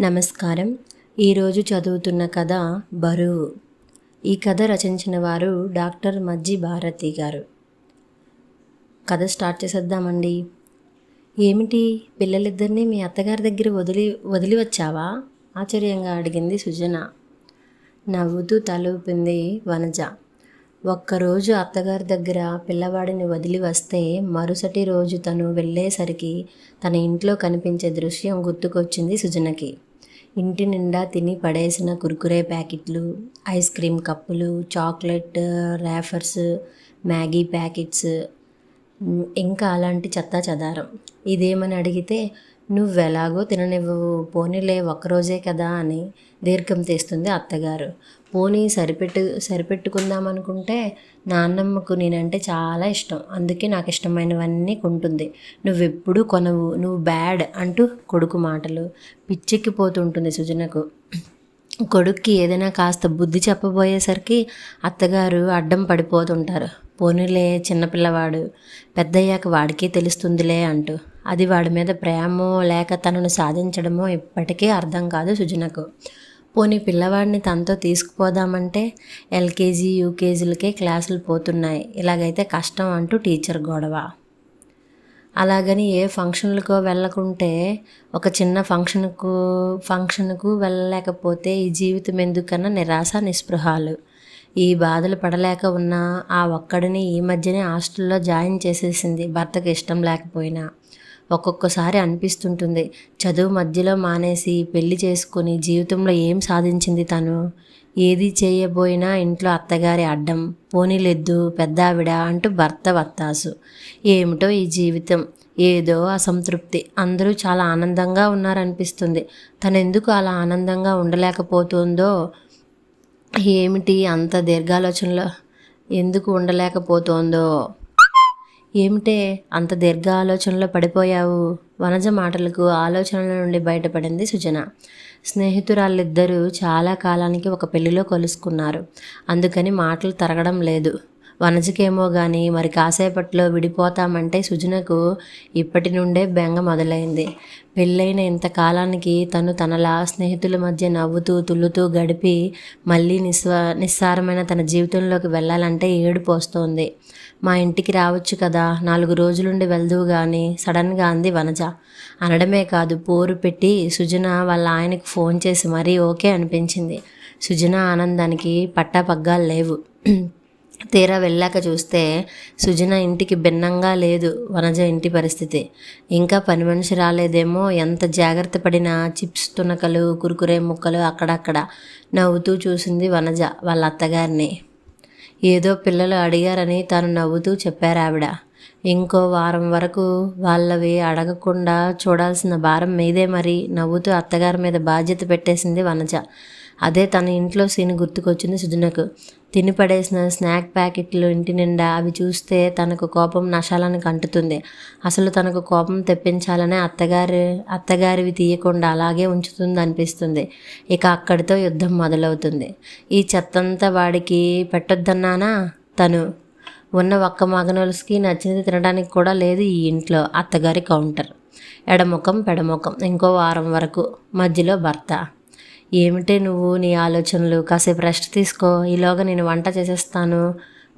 నమస్కారం. ఈరోజు చదువుతున్న కథ బరువు. ఈ కథ రచించిన వారు డాక్టర్ మజ్జి భారతి గారు. కథ స్టార్ట్ చేసేద్దామండి. ఏమిటి పిల్లలిద్దరినీ మీ అత్తగారి దగ్గర వదిలి వదిలి వచ్చావా ఆశ్చర్యంగా అడిగింది సుజన. నవ్వుతూ తలూపింది వనజ. ఒక్కరోజు అత్తగారి దగ్గర పిల్లవాడిని వదిలి వస్తే మరుసటి రోజు తను వెళ్ళేసరికి తన ఇంట్లో కనిపించే దృశ్యం గుర్తుకొచ్చింది సుజనకి. ఇంటి నిండా తిని పడేసిన కుర్కురే ప్యాకెట్లు ఐస్ క్రీమ్ కప్పులు చాక్లెట్ ర్యాఫర్స్ మ్యాగీ ప్యాకెట్స్ ఇంకా అలాంటి చెత్తా చెదారం. ఇదేమని అడిగితే నువ్వెలాగో తిననివ్వవు పోనీలే ఒక్కరోజే కదా అని దీర్ఘం తీస్తుంది అత్తగారు. పోనీ సరిపెట్టు సరిపెట్టుకుందాం అనుకుంటే నాన్నమ్మకు నేనంటే చాలా ఇష్టం. అందుకే నాకు ఇష్టమైనవన్నీ కొంటుంది. నువ్వెప్పుడు కొనవు నువ్వు బ్యాడ్ అంటూ కొడుకు మాటలు పిచ్చెక్కిపోతుంటుంది సుజనకు. కొడుక్కి ఏదైనా కాస్త బుద్ధి చెప్పబోయేసరికి అత్తగారు అడ్డం పడిపోతుంటారు. పోనీలే చిన్నపిల్లవాడు పెద్దయ్యాక వాడికే తెలుస్తుందిలే అంటూ. అది వాడి మీద ప్రేమో లేక తనను సాధించడమో ఇప్పటికీ అర్థం కాదు సుజనకు. పోనీ పిల్లవాడిని తనతో తీసుకుపోదామంటే ఎల్కేజీ యూకేజీలకే క్లాసులు పోతున్నాయి. ఇలాగైతే కష్టం అంటూ టీచర్ గొడవ. అలాగని ఏ ఫంక్షన్లకో వెళ్ళకుంటే ఒక చిన్న ఫంక్షన్కు ఫంక్షన్కు వెళ్ళలేకపోతే ఈ జీవితం ఎందుకన్నా నిరాశ నిస్పృహాలు. ఈ బాధలు పడలేక ఉన్న ఆ ఒక్కడిని ఈ మధ్యనే హాస్టల్లో జాయిన్ చేసేసింది. భర్తకి ఇష్టం లేకపోయినా. ఒక్కొక్కసారి అనిపిస్తుంటుంది. చదువు మధ్యలో మానేసి పెళ్ళి చేసుకుని జీవితంలో ఏం సాధించింది తను? ఏది చేయబోయినా ఇంట్లో అత్తగారి అడ్డం పోనీలెద్దు పెద్దావిడ అంటూ భర్త వత్తాసు. ఏమిటో ఈ జీవితం? ఏదో అసంతృప్తి. అందరూ చాలా ఆనందంగా ఉన్నారనిపిస్తుంది. తను ఎందుకు అలా ఆనందంగా ఉండలేకపోతుందో ఏమిటి అంత దీర్ఘాలోచనలో ఎందుకు ఉండలేకపోతోందో? ఏమిటే అంత దీర్ఘ ఆలోచనలో పడిపోయావు? వనజ మాటలకు ఆలోచనల నుండి బయటపడింది సుజన. స్నేహితురాళ్ళిద్దరూ చాలా కాలానికి ఒక పెళ్ళిలో కలుసుకున్నారు. అందుకని మాటలు తరగడం లేదు. వనజకేమో కానీ మరి కాసేపట్లో విడిపోతామంటే సుజనకు ఇప్పటి నుండే బెంగ మొదలైంది. పెళ్ళైన ఇంతకాలానికి తను తనలా స్నేహితుల మధ్య నవ్వుతూ తుల్లుతూ గడిపి మళ్ళీ నిస్వ నిస్సారమైన తన జీవితంలోకి వెళ్ళాలంటే ఏడుపు వస్తోంది. మా ఇంటికి రావచ్చు కదా నాలుగు రోజులుండి వెళ్దువు కానీ సడన్గా అంది వనజ. అనడమే కాదు పోరు పెట్టి సుజన వాళ్ళ ఆయనకు ఫోన్ చేసి మరీ ఓకే అనిపించింది. సుజన ఆనందానికి పట్టాపగ్గాలు లేవు. తీరా వెళ్ళాక చూస్తే సుజన ఇంటికి భిన్నంగా లేదు వనజ ఇంటి పరిస్థితి. ఇంకా పని మనిషి రాలేదేమో ఎంత జాగ్రత్త పడినా చిప్స్ తునకలు కురుకురే ముక్కలు అక్కడక్కడ నవ్వుతూ చూసింది వనజ వాళ్ళ అత్తగారిని. ఏదో పిల్లలు అడిగారని తాను నవ్వుతూ చెప్పారు ఆవిడ ఇంకో వారం వరకు వాళ్ళవి అడగకుండా చూడాల్సిన భారం మీదే మరి నవ్వుతూ అత్తగారి మీద బాధ్యత పెట్టేసింది వనజ. అదే తన ఇంట్లో సీన్ గుర్తుకొచ్చింది సుజనకు. తిని పడేసిన స్నాక్ ప్యాకెట్లు ఇంటి నిండా అవి చూస్తే తనకు కోపం నశాలను అంటుతుంది అసలు తనకు కోపం తెప్పించాలనే అత్తగారి అత్తగారివి తీయకుండా అలాగే ఉంచుతుంది అనిపిస్తుంది ఇక అక్కడితో యుద్ధం మొదలవుతుంది. ఈ చెత్తంతా వాడికి పెట్టొద్దన్నానా తను? ఉన్న ఒక్క మగనొలుసుకి నచ్చినది తినడానికి కూడా లేదు ఈ ఇంట్లో అత్తగారి కౌంటర్. ఎడముఖం పెడముఖం ఇంకో వారం వరకు మధ్యలో భర్త. ఏమిటే నువ్వు నీ ఆలోచనలు? కాసేపు రెస్ట్ తీసుకో. ఈలోగా నేను వంట చేసేస్తాను.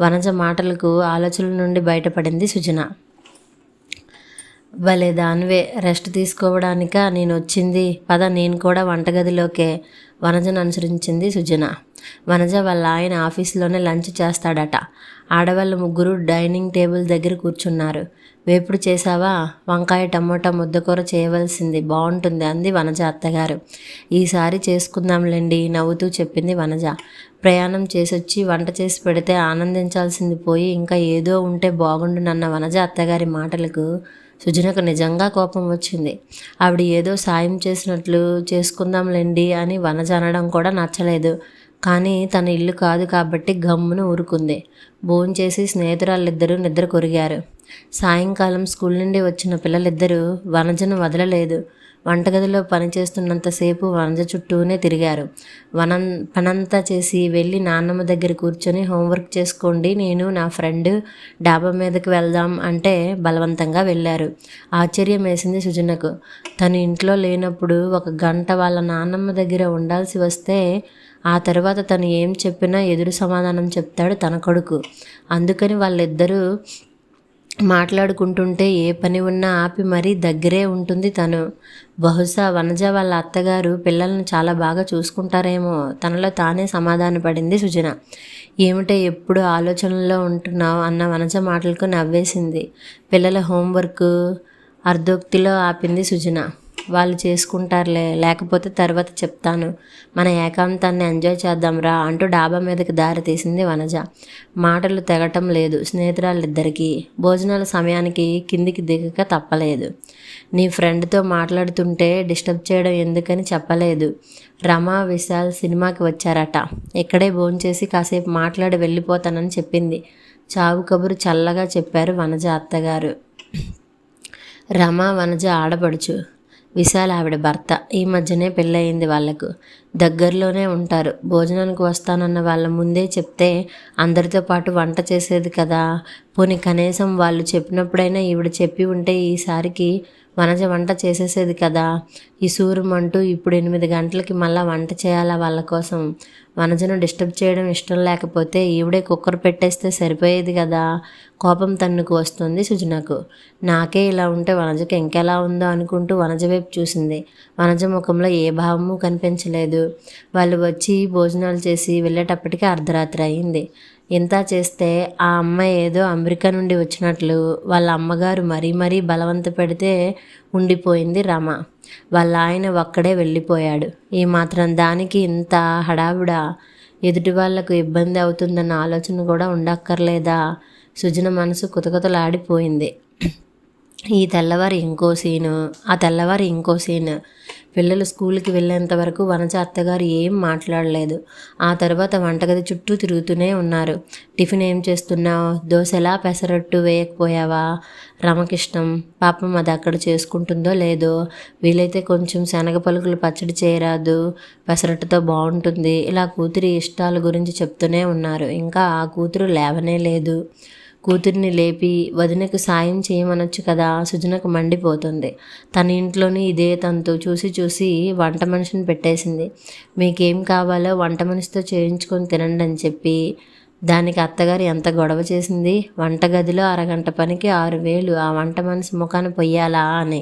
వనజ మాటలకు ఆలోచనల నుండి బయటపడింది సుజన. భలే దానివే. రెస్ట్ తీసుకోవడానిక నేను వచ్చింది పద నేను కూడా వంటగదిలోకే వనజను అనుసరించింది సుజన. వనజ వాళ్ళ ఆయన ఆఫీస్లోనే లంచ్ చేస్తాడట. ఆడవాళ్ళు ముగ్గురు డైనింగ్ టేబుల్ దగ్గర కూర్చున్నారు. వేపుడు చేసావా వంకాయ టమోటా ముద్దకూర చేయవలసింది. బాగుంటుంది అంది వనజ అత్తగారు. ఈసారి చేసుకుందాంలేండి నవ్వుతూ చెప్పింది వనజ. ప్రయాణం చేసొచ్చి వంట చేసి పెడితే ఆనందించాల్సింది పోయి ఇంకా ఏదో ఉంటే బాగుండునన్న వనజ అత్తగారి మాటలకు సుజనకు నిజంగా కోపం వచ్చింది. ఆవిడ ఏదో సాయం చేసినట్లు చేసుకుందాంలేండి అని వనజ అనడం కూడా నచ్చలేదు. కానీ తన ఇల్లు కాదు కాబట్టి గమ్మును ఊరుకుంది. భోంచేసి స్నేహితురాళ్ళిద్దరూ నిద్ర కొరిగారు. సాయంకాలం స్కూల్ నుండి వచ్చిన పిల్లలిద్దరూ వనజను వదలలేదు. వంటగదిలో పనిచేస్తున్నంతసేపు వనజ చుట్టూనే తిరిగారు. వనం పనంతా చేసి వెళ్ళి నాన్నమ్మ దగ్గర కూర్చొని హోంవర్క్ చేసుకోండి నేను నా ఫ్రెండ్ డాబా మీదకి వెళ్దాం అంటే బలవంతంగా వెళ్ళారు. ఆశ్చర్యం వేసింది సుజనకు. తను ఇంట్లో లేనప్పుడు ఒక గంట వాళ్ళ నాన్నమ్మ దగ్గర ఉండాల్సి వస్తే ఆ తర్వాత తను ఏం చెప్పినా ఎదురు సమాధానం చెప్తాడు తన కొడుకు. అందుకని వాళ్ళిద్దరూ మాట్లాడుకుంటుంటే ఏ పని ఉన్నా ఆపి మరీ దగ్గరే ఉంటుంది తను. బహుశా వనజ వాళ్ళ అత్తగారు పిల్లలను చాలా బాగా చూసుకుంటారేమో. తనలో తానే సమాధాన పడింది సుజన. ఏమిటో ఎప్పుడు ఆలోచనలో ఉంటున్నావు అన్న వనజ మాటలకు నవ్వేసింది. పిల్లల హోంవర్క్ అర్ధోక్తిలో ఆపింది సుజన. వాళ్ళు చేసుకుంటారులే లేకపోతే తర్వాత చెప్తాను. మన ఏకాంతాన్ని ఎంజాయ్ చేద్దాంరా అంటూ డాబా మీదకి దారి తీసింది వనజ. మాటలు తెగటం లేదు స్నేహితురాళ్ళిద్దరికీ. భోజనాల సమయానికి కిందికి దిగక తప్పలేదు. నీ ఫ్రెండ్తో మాట్లాడుతుంటే డిస్టర్బ్ చేయడం ఎందుకని చెప్పలేదు. రమా విశాల్ సినిమాకి వచ్చారట. ఇక్కడే భోంచేసి కాసేపు మాట్లాడి వెళ్ళిపోతానని చెప్పింది. చావు కబురు చల్లగా చెప్పారు వనజ అత్తగారు. రమా వనజ ఆడపడుచు. విశాల్ ఆవిడ భర్త. ఈ మధ్యనే పెళ్ళయింది వాళ్ళకు. దగ్గరలోనే ఉంటారు. భోజనానికి వస్తానన్న వాళ్ళ ముందే చెప్తే అందరితో పాటు వంట చేసేది కదా. పోనీ కనీసం వాళ్ళు చెప్పినప్పుడైనా ఈవిడ చెప్పి ఉంటే ఈసారికి వనజ వంట చేసేసేది కదా. ఈ సూర్యమంటూ ఇప్పుడు ఎనిమిది గంటలకి మళ్ళీ వంట చేయాలా వాళ్ళ కోసం వనజను డిస్టర్బ్ చేయడం ఇష్టం లేకపోతే ఈవిడే కుక్కర్ పెట్టేస్తే సరిపోయేది కదా? కోపం తన్నుకు వస్తుంది సుజనకు. నాకే ఇలా ఉంటే వనజకి ఇంకెలా ఉందో అనుకుంటూ వనజ వైపు చూసింది. వనజ ముఖంలో ఏ భావము కనిపించలేదు. వాళ్ళు వచ్చి భోజనాలు చేసి వెళ్ళేటప్పటికీ అర్ధరాత్రి అయింది. ఇంత చేస్తే ఆ అమ్మాయి ఏదో అమెరికా నుండి వచ్చినట్లు వాళ్ళ అమ్మగారు మరీ మరీ బలవంత పెడితే ఉండిపోయింది రమ. వాళ్ళ ఆయన ఒక్కడే వెళ్ళిపోయాడు. ఈ మాత్రం దానికి ఇంత హడావుడ? ఎదుటి వాళ్ళకు ఇబ్బంది అవుతుందన్న ఆలోచన కూడా ఉండక్కర్లేదా? సుజన మనసు కుతకుతలాడిపోయింది. ఈ తెల్లవారి ఇంకో సీను ఆ తెల్లవారి ఇంకో సీను. పిల్లలు స్కూల్కి వెళ్ళేంత వరకు వనజ అత్తగారు ఏం మాట్లాడలేదు. ఆ తర్వాత వంటగది చుట్టూ తిరుగుతూనే ఉన్నారు. టిఫిన్ ఏం చేస్తున్నావు దోశలా పెసరట్టు వేయకపోయావా? రమకిష్టం పాపం అది అక్కడ చేసుకుంటుందో లేదో? వీలైతే కొంచెం శనగ పలుకులు పచ్చడి చేయరాదు. పెసరట్టుతో బాగుంటుంది. ఇలా కూతురి ఇష్టాల గురించి చెప్తూనే ఉన్నారు. ఇంకా ఆ కూతురు లేవనే లేదు. కూతుర్ని లేపి వదినకు సాయం చేయమనొచ్చు కదా సుజనకు మండిపోతుంది. తన ఇంట్లోనే ఇదే తంతు చూసి చూసి వంట మనిషిని పెట్టేసింది. మీకేం కావాలో వంట మనిషితో చేయించుకొని తినండి అని చెప్పి దానికి అత్తగారు ఎంత గొడవ చేసింది? వంటగదిలో అరగంట పనికి ఆరు వేలు ఆ వంట మనిషి ముఖాన్ని పొయ్యాలా అని.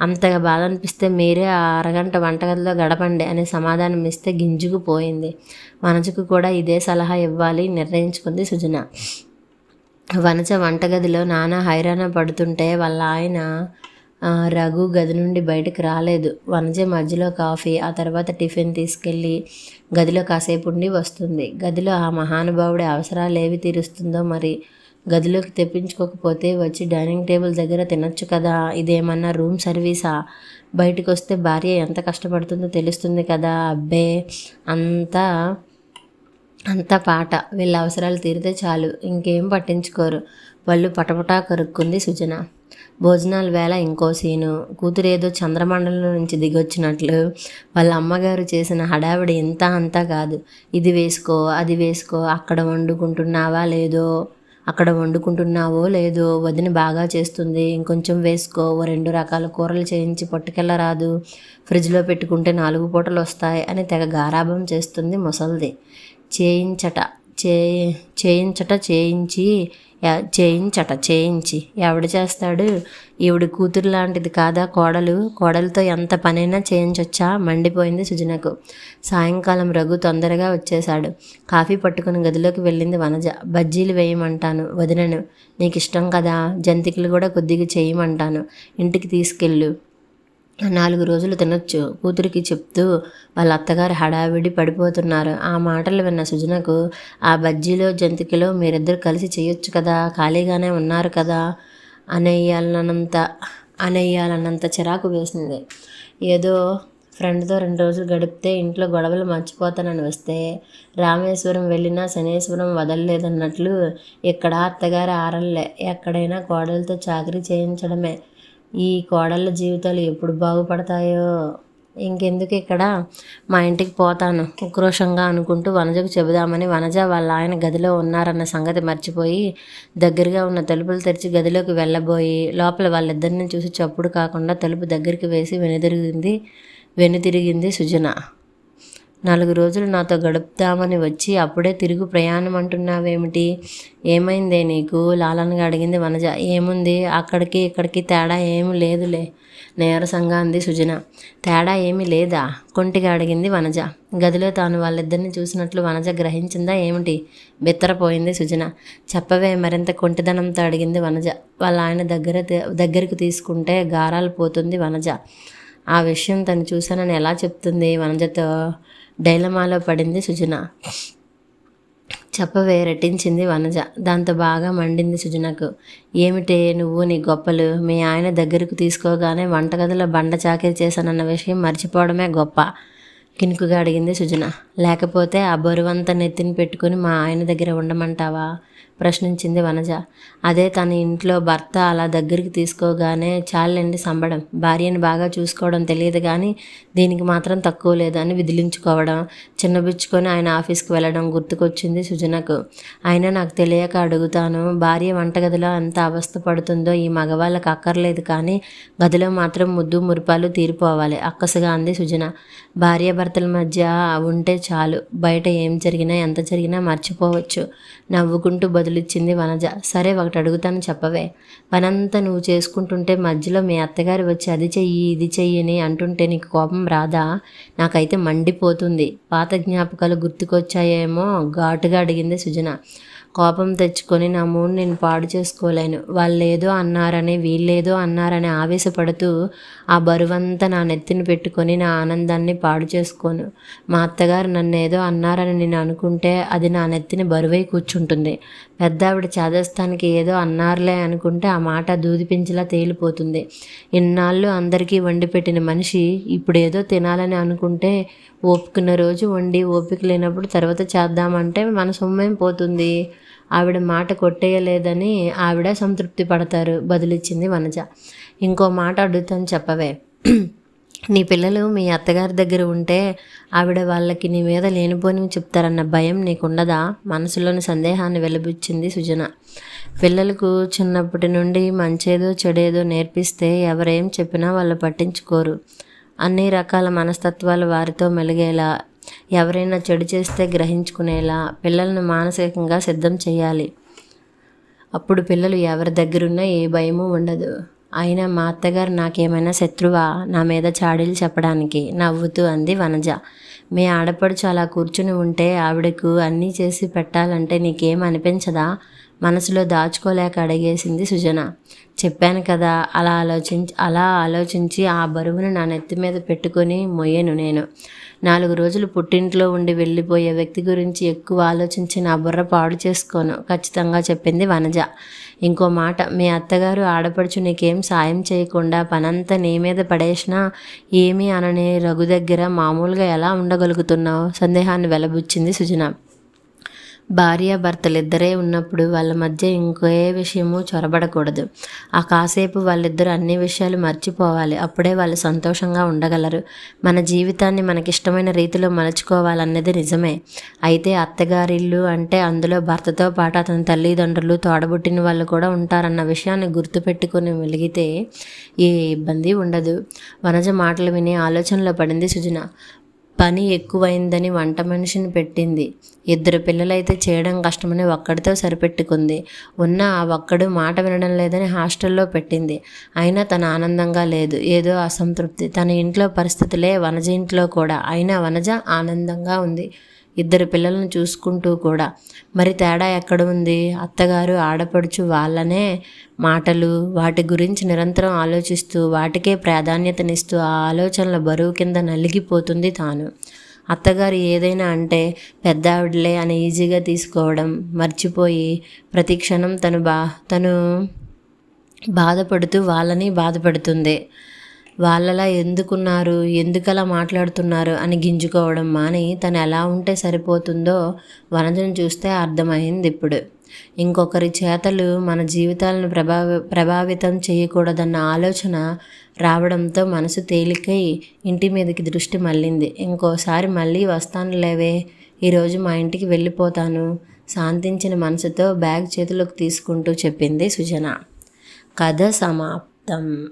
అంతగా బాధ అనిపిస్తే మీరే ఆ అరగంట వంటగదిలో గడపండి అనే సమాధానం ఇస్తే గింజుకుపోయింది మనసుకు కూడా ఇదే సలహా ఇవ్వాలి నిర్ణయించుకుంది సుజన. వనజ వంటగదిలో నానా హైరాణ పడుతుంటే వాళ్ళ ఆయన రఘు గది నుండి బయటకు రాలేదు. వనజ మధ్యలో కాఫీ ఆ తర్వాత టిఫిన్ తీసుకెళ్ళి గదిలో కాసేపు ఉండి వస్తుంది. గదిలో ఆ మహానుభావుడి అవసరాలు ఏవి తీరుస్తుందో మరి గదిలోకి తెప్పించుకోకపోతే వచ్చి డైనింగ్ టేబుల్ దగ్గర తినొచ్చు కదా? ఇదేమన్నా రూమ్ సర్వీసా? బయటకు వస్తే భార్య ఎంత కష్టపడుతుందో తెలుస్తుంది కదా? అబ్బే అంతా అంతా పాట. వీళ్ళ అవసరాలు తీరితే చాలు. ఇంకేం పట్టించుకోరు. వాళ్ళు పటపటా కరుక్కుంది సుజన. భోజనాల వేళ ఇంకో సీను. కూతురేదో చంద్రమండలం నుంచి దిగొచ్చినట్లు. వాళ్ళ అమ్మగారు చేసిన హడావిడి ఇంత అంతా కాదు. ఇది వేసుకో అది వేసుకో అక్కడ వండుకుంటున్నావా లేదో అక్కడ వండుకుంటున్నావో లేదో వదిన బాగా చేస్తుంది. ఇంకొంచెం వేసుకో ఓ రెండు రకాల కూరలు చేయించి పట్టుకెళ్ళరాదు. ఫ్రిడ్జ్లో పెట్టుకుంటే నాలుగు పూటలు వస్తాయి అని తెగ గారాభం చేస్తుంది ముసల్ది. చేయించట చే చేయించట చేయించి చేయించట చేయించి. ఎవడు చేస్తాడు? ఈవిడ కూతురు లాంటిది కాదా? కోడలు? కోడలతో ఎంత పనైనా చేయించొచ్చా? మండిపోయింది సుజనకు. సాయంకాలం రఘు తొందరగా వచ్చేశాడు. కాఫీ పట్టుకుని గదిలోకి వెళ్ళింది వనజ. బజ్జీలు వేయమంటాను వదినను. నీకు ఇష్టం కదా? జంతికలు కూడా కొద్దిగా చేయమంటాను. ఇంటికి తీసుకెళ్ళు. నాలుగు రోజులు తినొచ్చు. కూతురికి చెప్తూ వాళ్ళ అత్తగారు హడావిడి పడిపోతున్నారు. ఆ మాటలు విన్న సుజనకు ఆ బజ్జీలో జంతికలో మీరిద్దరు కలిసి చేయొచ్చు కదా? ఖాళీగానే ఉన్నారు కదా? అనేయాలన్నంత అనేయాలన్నంత చిరాకు వేసింది. ఏదో ఫ్రెండ్తో రెండు రోజులు గడిపితే ఇంట్లో గొడవలు మర్చిపోతానని వస్తే రామేశ్వరం వెళ్ళినా శనేశ్వరం వదలలేదన్నట్లు ఇక్కడ అత్తగారు ఆరల్లే. ఎక్కడైనా కోడలతో చాకరీ చేయించడమే. ఈ కోడళ్ళ జీవితాలు ఎప్పుడు బాగుపడతాయో? ఇంకెందుకు ఇక్కడ? మా ఇంటికి పోతాను ఉక్రోషంగా అనుకుంటూ వనజకు చెబుదామని వనజ వాళ్ళ ఆయన గదిలో ఉన్నారన్న సంగతి మర్చిపోయి దగ్గరగా ఉన్న తలుపులు తెరిచి గదిలోకి వెళ్ళబోయి లోపల వాళ్ళిద్దరిని చూసి చప్పుడు కాకుండా తలుపు దగ్గరికి వేసి వెనుదిరిగింది వెనుతిరిగింది సుజన. నాలుగు రోజులు నాతో గడుపుతామని వచ్చి అప్పుడే తిరుగు ప్రయాణం అంటున్నావేమిటి? ఏమైందే నీకు? లాలనగా అడిగింది వనజ. ఏముంది? అక్కడికి ఇక్కడికి తేడా ఏమి లేదులే నేరసంగా అంది సుజన. తేడా ఏమీ లేదా? కొంటిగా అడిగింది వనజ. గదిలో తాను వాళ్ళిద్దరిని చూసినట్లు వనజ గ్రహించిందా ఏమిటి? బిత్తరపోయింది సుజన. చెప్పవే మరింత కొంటిదనంతో అడిగింది వనజ. వాళ్ళ ఆయన దగ్గర దగ్గరికి తీసుకుంటే గారాలు పోతుంది వనజ. ఆ విషయం తను చూశానని ఎలా చెప్తుంది వనజతో? డైలమాలో పడింది సుజన. చెప్పవే రెట్టించింది వనజ. దాంతో బాగా మండింది సుజనకు. ఏమిటే నువ్వు నీ గొప్పలు? మీ ఆయన దగ్గరకు తీసుకోగానే వంటగదిలో బండ చాకరీ చేశానన్న విషయం మర్చిపోవడమే గొప్ప కినుకుగా అడిగింది సుజన. లేకపోతే ఆ బరువంతా నెత్తిని పెట్టుకుని మా ఆయన దగ్గర ఉండమంటావా? ప్రశ్నించింది వనజ. అదే తన ఇంట్లో భర్త అలా దగ్గరికి తీసుకోగానే చాలండి సంబడం. భార్యని బాగా చూసుకోవడం తెలియదు కానీ దీనికి మాత్రం తక్కువ లేదని విదిలించుకోవడం. చిన్నబుచ్చుకొని ఆయన ఆఫీస్కి వెళ్ళడం గుర్తుకొచ్చింది సుజనకు. అయినా నాకు తెలియక అడుగుతాను భార్య వంటగదిలో ఎంత అవస్థ పడుతుందో ఈ మగవాళ్ళకి అక్కర్లేదు కానీ గదిలో మాత్రం ముద్దు మురిపాలు తీరిపోవాలి అక్కసుగా అంది సుజన. భార్యాభర్తల మధ్య ఉంటే చాలు. బయట ఏం జరిగినా ఎంత జరిగినా మర్చిపోవచ్చు. నవ్వుకుంటూ బదులిచ్చింది వనజ. సరే ఒకటి అడుగుతాను చెప్పవే. పనంతా నువ్వు చేసుకుంటుంటే మధ్యలో మీ అత్తగారు వచ్చి అది చెయ్యి ఇది చెయ్యి అని అంటుంటే నీకు కోపం రాదా? నాకైతే మండిపోతుంది. పాత జ్ఞాపకాలు గుర్తుకొచ్చాయేమో ఘాటుగా అడిగింది సుజన. కోపం తెచ్చుకొని నా మూడు నేను పాడు చేసుకోలేను. వాళ్ళేదో అన్నారని వీళ్ళేదో అన్నారని ఆవేశపడుతూ ఆ బరువంతా నా నెత్తిని పెట్టుకొని నా ఆనందాన్ని పాడు చేసుకోను. మా అత్తగారు నన్ను ఏదో అన్నారని నేను అనుకుంటే అది నా నెత్తిని బరువై కూర్చుంటుంది. పెద్ద ఆవిడ చాదస్తానికి ఏదో అన్నారులే అనుకుంటే ఆ మాట దూదిపించిలా తేలిపోతుంది. ఇన్నాళ్ళు అందరికీ వండి పెట్టిన మనిషి ఇప్పుడు ఏదో తినాలని అనుకుంటే ఓపుకున్న రోజు వండి ఓపిక లేనప్పుడు తర్వాత చేద్దామంటే మన సొమ్మేం పోతుంది? ఆవిడ మాట కొట్టేయలేదని ఆవిడ సంతృప్తి పడతారు బదులిచ్చింది వనజ. ఇంకో మాట అడుగుతాను చెప్పవే. నీ పిల్లలు మీ అత్తగారి దగ్గర ఉంటే ఆవిడ వాళ్ళకి నీ మీద లేనిపోని చెప్తారన్న భయం నీకుండదా? మనసులోని సందేహాన్ని వెలుబుచ్చింది సుజన. పిల్లలకు చిన్నప్పటి నుండి మంచేదో చెడేదో నేర్పిస్తే ఎవరేం చెప్పినా వాళ్ళు పట్టించుకోరు. అన్ని రకాల మనస్తత్వాలు వారితో మెలిగేలా ఎవరైనా చెడు చేస్తే గ్రహించుకునేలా పిల్లలను మానసికంగా సిద్ధం చేయాలి. అప్పుడు పిల్లలు ఎవరి దగ్గరున్నా ఏ భయము ఉండదు. అయినా మా అత్తగారు నాకేమైనా శత్రువా? నా మీద చాడీలు చెప్పడానికి నవ్వుతూ అంది వనజ. మీ ఆడపడుచు అలా కూర్చుని ఉంటే ఆవిడకు అన్నీ చేసి పెట్టాలంటే నీకేం అనిపించదా? మనసులో దాచుకోలేక అడిగేసింది సుజన. చెప్పాను కదా అలా ఆలోచించి అలా ఆలోచించి ఆ బరువును నా నెత్తి మీద పెట్టుకొని మొయ్యను నేను. నాలుగు రోజులు పుట్టింట్లో ఉండి వెళ్ళిపోయే వ్యక్తి గురించి ఎక్కువ ఆలోచించి నా బుర్ర పాడు చేసుకోను ఖచ్చితంగా చెప్పింది వనజ. ఇంకో మాట మీ అత్తగారు ఆడపడుచు నీకేం సాయం చేయకుండా పనంతా నీ మీద పడేసినా ఏమీ అనని రఘు దగ్గర మామూలుగా ఎలా ఉండగలుగుతున్నావు? సందేహాన్ని వెలబుచ్చింది సుజన. భార్యాభర్తలిద్దరే ఉన్నప్పుడు వాళ్ళ మధ్య ఇంకో ఏ విషయము చొరబడకూడదు. ఆ కాసేపు వాళ్ళిద్దరూ అన్ని విషయాలు మర్చిపోవాలి. అప్పుడే వాళ్ళు సంతోషంగా ఉండగలరు. మన జీవితాన్ని మనకిష్టమైన రీతిలో మలుచుకోవాలన్నది నిజమే. అయితే అత్తగారిల్లు అంటే అందులో భర్తతో పాటు అతని తల్లిదండ్రులు తోడబుట్టిన వాళ్ళు కూడా ఉంటారన్న విషయాన్ని గుర్తుపెట్టుకుని వెలిగితే ఏ ఇబ్బంది ఉండదు. వనజ మాటలు విని ఆలోచనలో పడింది సుజన. పని ఎక్కువైందని వంట మనిషిని పెట్టింది. ఇద్దరు పిల్లలైతే చేయడం కష్టమని ఒక్కడితో సరిపెట్టుకుంది. ఉన్న ఆ ఒక్కడు మాట వినడం లేదని హాస్టల్లో పెట్టింది. అయినా తన ఆనందంగా లేదు. ఏదో అసంతృప్తి. తన ఇంట్లో పరిస్థితులే వనజ ఇంట్లో కూడా. అయినా వనజ ఆనందంగా ఉంది. ఇద్దరు పిల్లలను చూసుకుంటూ కూడా. మరి తేడా ఎక్కడ ఉంది? అత్తగారు ఆడపడుచు వాళ్ళనే మాటలు వాటి గురించి నిరంతరం ఆలోచిస్తూ వాటికే ప్రాధాన్యతనిస్తూ ఆ ఆలోచనల బరువు కింద నలిగిపోతుంది తాను. అత్తగారు ఏదైనా అంటే పెద్ద ఆవిడలే అని ఈజీగా తీసుకోవడం మర్చిపోయి ప్రతి క్షణం తను బా తను బాధపడుతూ వాళ్ళని బాధపడుతుంది. వాళ్ళలా ఎందుకున్నారు? ఎందుకలా మాట్లాడుతున్నారు? అని గింజుకోవడం మాని తను ఎలా ఉంటే సరిపోతుందో వనజను చూస్తే అర్థమైంది ఇప్పుడు. ఇంకొకరి చేతలు మన జీవితాలను ప్రభావి ప్రభావితం చేయకూడదన్న ఆలోచన రావడంతో మనసు తేలికై ఇంటి మీదకి దృష్టి మళ్ళింది. ఇంకోసారి మళ్ళీ వస్తాను లేవే ఈరోజు మా ఇంటికి వెళ్ళిపోతాను శాంతించిన మనసుతో బ్యాగ్ చేతిలోకి తీసుకుంటూ చెప్పింది సుజన. కథ సమాప్తం.